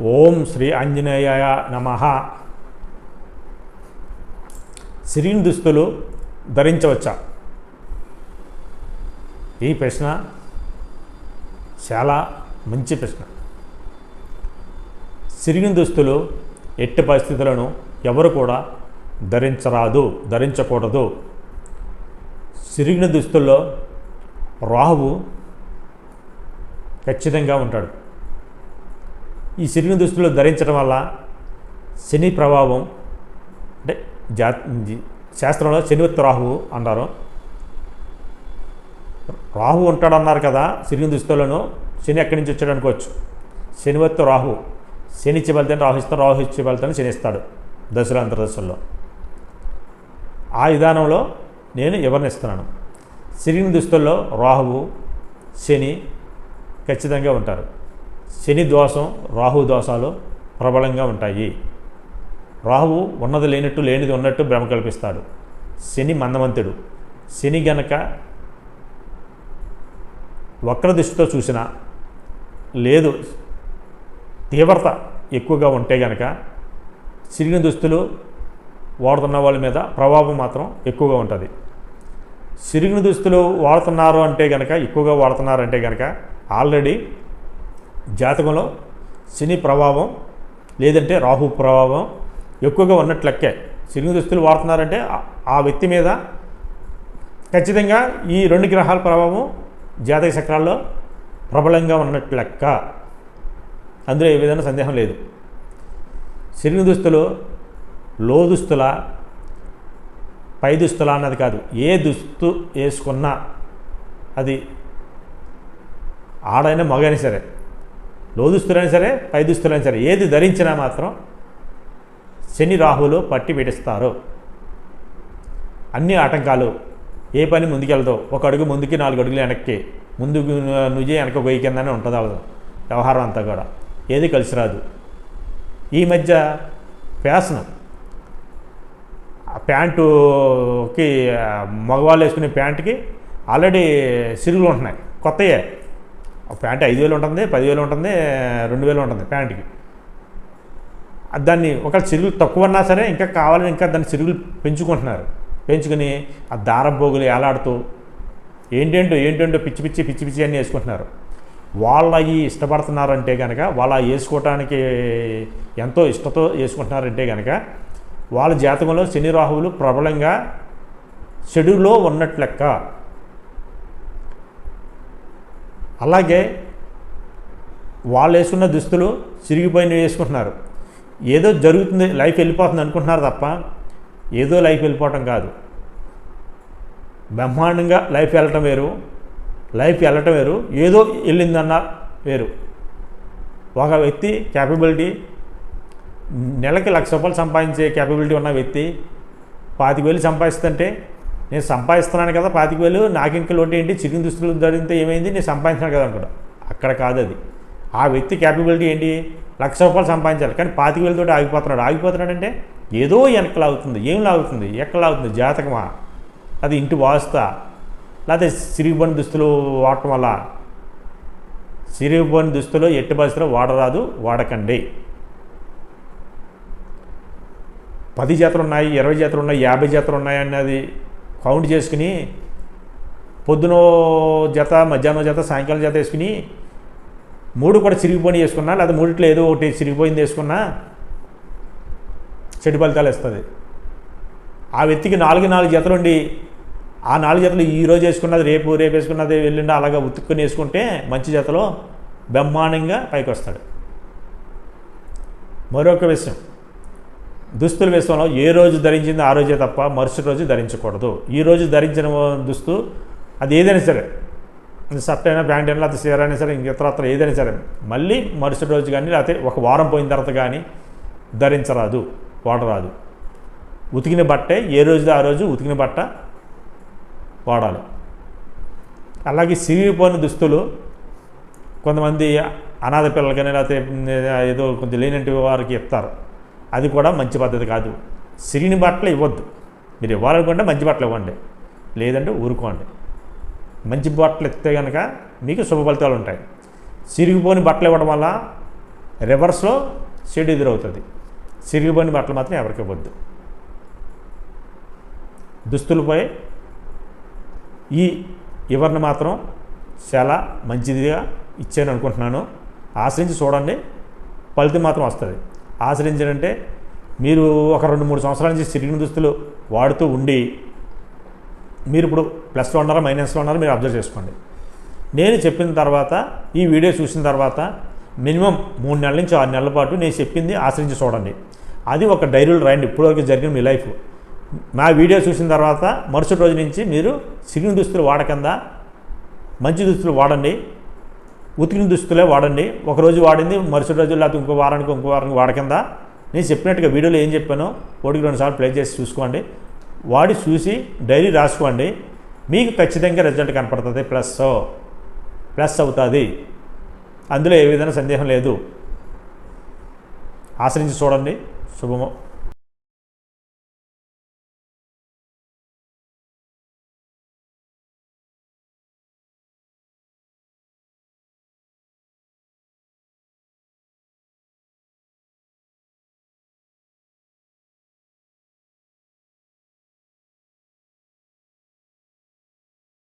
ఓం శ్రీ ఆంజనేయ నమ. సిరిన్ దుస్తులు ధరించవచ్చా? ఈ ప్రశ్న చాలా మంచి ప్రశ్న. సిరిగిన దుస్తులు ఎట్టి పరిస్థితులను ఎవరు కూడా ధరించరాదు ధరించకూడదు. సిరిగిన దుస్తుల్లో రాహువు ఖచ్చితంగా ఉంటాడు. ఈ సిరిగిన దుస్తులు ధరించడం వల్ల శని ప్రభావం అంటే జా శాస్త్రంలో శనివత్ రాహువు అన్నారు రాహు ఉంటాడన్నారు కదా సిరిగిన దుస్తులను శని ఎక్కడి నుంచి వచ్చాడు అనుకోవచ్చు. శనివత్ రాహు శని ఇచ్చి వెళ్తాను రాహు ఇస్తాను రాహు ఇచ్చి వెళ్తాను శని ఇస్తాడు దశలో అంతర్దశల్లో ఆ విధానంలో నేను ఎవరిని ఇస్తున్నాను సిరిగిన దుస్తుల్లో రాహువు శని ఖచ్చితంగా ఉంటారు. శని దోషం రాహు దోషాలు ప్రబలంగా ఉంటాయి. రాహువు ఉన్నది లేనట్టు లేనిది ఉన్నట్టు భ్రమ కల్పిస్తాడు. శని మందమంతుడు. శని గనక వక్ర దృష్టితో చూసినా లేదు తీవ్రత ఎక్కువగా ఉంటే గనక చిరిగిన దుస్తులు వాడుతున్న వాళ్ళ మీద ప్రభావం మాత్రం ఎక్కువగా ఉంటుంది. సిరిగిన దుస్తులు వాడుతున్నారు అంటే గనక ఎక్కువగా వాడుతున్నారు అంటే గనక ఆల్రెడీ జాతకంలో శని ప్రభావం లేదంటే రాహు ప్రభావం ఎక్కువగా ఉన్నట్లు లెక్కే. దుస్తులు వాడుతున్నారంటే ఆ- వ్యక్తి మీద ఖచ్చితంగా ఈ రెండు గ్రహాల ప్రభావం జాతక చక్రాల్లో ప్రబలంగా ఉన్నట్లు లెక్క. అందులో ఏ విధంగా సందేహం లేదు. శని దుస్తులు లో దుస్తుల పై దుస్తుల అన్నది కాదు. ఏ దుస్తు వేసుకున్నా అది ఆడైనా మగైనా సరే లోదుస్తులైనా సరే పై దుస్తులైనా సరే ఏది ధరించినా మాత్రం శని రాహులు పట్టి పీడిస్తారు. అన్ని ఆటంకాలు ఏ పని ముందుకెళ్తావు ఒక అడుగు ముందుకి నాలుగు అడుగులు వెనక్కి. ముందుకు నుజే వెనక గొయ్యి కిందనే ఉంటుంది వ్యవహారం అంతా కూడా. ఏది కలిసి రాదు. ఈ మధ్య ఫ్యాషన్. ఆ ప్యాంటుకి మగవాళ్ళు వేసుకునే ప్యాంటుకి ఆల్రెడీ సిరుగులు ఉంటున్నాయి. కొత్తయే ప్యాంట్ ఐదు వేలు ఉంటుంది పదివేలు ఉంటుంది రెండు వేలు ఉంటుంది ప్యాంటుకి. దాన్ని ఒక చిరుగులు తక్కువ ఉన్నా సరే ఇంకా కావాలని ఇంకా దాన్ని చిరుగులు పెంచుకుంటున్నారు. పెంచుకుని ఆ దారం పోగులు ఏలాడుతూ ఏంటేంటో ఏంటేంటో పిచ్చి పిచ్చి పిచ్చి పిచ్చి అన్నీ వేసుకుంటున్నారు. వాళ్ళు అవి ఇష్టపడుతున్నారంటే కనుక వాళ్ళ వేసుకోవటానికి ఎంతో ఇష్టతో వేసుకుంటున్నారంటే కనుక వాళ్ళ జాతకంలో శని రాహువులు ప్రబలంగా చెడులో ఉన్నట్లు లెక్క అలాగే వాళ్ళు వేసుకున్న దుస్తులు చిరిగిపోయినవి వేసుకుంటున్నారు. ఏదో జరుగుతుంది లైఫ్ వెళ్ళిపోతుంది అనుకుంటున్నారు తప్ప ఏదో లైఫ్ వెళ్ళిపోవటం కాదు. బ్రహ్మాండంగా లైఫ్ వెళ్ళటం వేరు లైఫ్ వెళ్ళటం వేరు ఏదో వెళ్ళిందన్న వేరు. ఒక వ్యక్తి క్యాపబిలిటీ నెలకి లక్ష రూపాయలు సంపాదించే క్యాపబిలిటీ ఉన్న వ్యక్తి పాతిక వేలు సంపాదిస్తుంటే నేను సంపాదిస్తున్నాను కదా పాతిక వేలు నాకు ఇంకా లోటు ఏంటి? చికెన్ దుస్తులు ధరితే ఏమైంది? నేను సంపాదించాను కదా అనుకోడు అక్కడ కాదు అది. ఆ వ్యక్తి క్యాపబిలిటీ ఏంటి? లక్ష రూపాయలు సంపాదించాలి. కానీ పాతిక వేలతో ఆగిపోతున్నాడు. అంటే ఏదో వెనక లాగుతుంది. ఏం లాగుతుంది? ఎక్కడ లాగుతుంది? జాతకమా? అది ఇంటి వాస్తా. లేకపోతే సిరిగిపోయిన దుస్తులు వాడటం వల్ల సిరిగిపోయిన దుస్తులు ఎట్టి పరిస్థితిలో వాడరాదు వాడకండి. పది జాతలు ఉన్నాయి ఇరవై జాతలు ఉన్నాయి యాభై జాతలు ఉన్నాయి అన్నది కౌంట్ చేసుకుని పొద్దున జత మధ్యాహ్నం జత సాయంకాలం జత వేసుకుని మూడు కూడా చిరిగిపోయి వేసుకున్నా లేదా మూడిట్లో ఏదో ఒకటి చిరిగిపోయింది వేసుకున్నా చెడు ఫలితాలు ఇస్తుంది ఆ వ్యక్తికి నాలుగు నాలుగు జతలు ఉండి ఆ నాలుగు జతలు ఈ రోజు వేసుకున్నది రేపు రేపు వేసుకున్నది వెళ్ళిండా అలాగా ఉతుక్కుని వేసుకుంటే మంచి జతలో బ్రహ్మాండంగా పైకి వస్తాడు. మరొక విషయం. దుస్తులు విషయంలో ఏ రోజు ధరించింది ఆ రోజే తప్ప మరుసటి రోజు ధరించకూడదు. ఈ రోజు ధరించిన దుస్తు అది ఏదైనా సరే. షర్ట్ అయినా ప్యాంట్ అయినా లేకపోతే చీర అయినా సరే ఇంక ఏదైనా సరే. మళ్ళీ మరుసటి రోజు కానీ లేకపోతే ఒక వారం పోయిన తర్వాత కానీ ధరించరాదు వాడరాదు. ఉతికిన బట్టే ఏ రోజు ఆ రోజు ఉతికిన బట్ట వాడాలి. అలాగే సిరిగిపోయిన దుస్తులు కొంతమంది అనాథ పిల్లలకైనా లేకపోతే ఏదో కొంచెం లేనంటి వారికి ఇస్తారు అది కూడా మంచి పద్ధతి కాదు. సిరిని బట్టలు ఇవ్వద్దు. మీరు ఇవ్వాలనుకుంటే మంచి బట్టలు ఇవ్వండి. లేదంటే ఊరుకోండి. మంచి బట్టలు ఇస్తే కనుక మీకు శుభ ఫలితాలు ఉంటాయి. సిరిగిపోని బట్టలు ఇవ్వడం వల్ల రివర్స్లో చెడు ఎదురవుతుంది. సిరిగిపోయిన బట్టలు మాత్రం ఎవరికి ఇవ్వద్దు. దుస్తులపై ఈ వివరణ మాత్రం చాలా మంచిదిగా ఇచ్చాను అనుకుంటున్నాను. ఆశ్రయించి చూడండి. ఫలితం మాత్రం వస్తుంది. ఆశ్రయించారంటే మీరు ఒక రెండు మూడు సంవత్సరాల నుంచి సిరిగిన దుస్తులు వాడుతూ ఉండి మీరు ఇప్పుడు ప్లస్లో ఉన్నారా మైనస్లో ఉన్నారా మీరు అబ్జర్వ్ చేసుకోండి. నేను చెప్పిన తర్వాత ఈ వీడియో చూసిన తర్వాత మినిమం మూడు నెలల నుంచి ఆరు నెలల పాటు నేను చెప్పింది ఆశ్రయించి చూడండి. అది ఒక డైరీలో రాయండి ఇప్పటివరకు జరిగిన మీ లైఫ్. నా వీడియో చూసిన తర్వాత మరుసటి రోజు నుంచి మీరు సిగిన దుస్తులు వాడకుండా మంచి దుస్తులు వాడండి. ఉతికిన దుస్తులే వాడండి. ఒకరోజు వాడింది మరుసటి రోజు లేకపోతే ఇంకో వారానికి ఇంకో వారానికి వాడకిందా? నేను చెప్పినట్టుగా వీడియోలో ఏం చెప్పానో ఒకటికి రెండుసార్లు ప్లే చేసి చూసుకోండి. వాడి చూసి డైరీ రాసుకోండి. మీకు ఖచ్చితంగా రిజల్ట్ కనపడుతుంది. ప్లస్ ప్లస్ అవుతుంది. అందులో ఏ విధంగా సందేహం లేదు. ఆశ్రయించి చూడండి. శుభము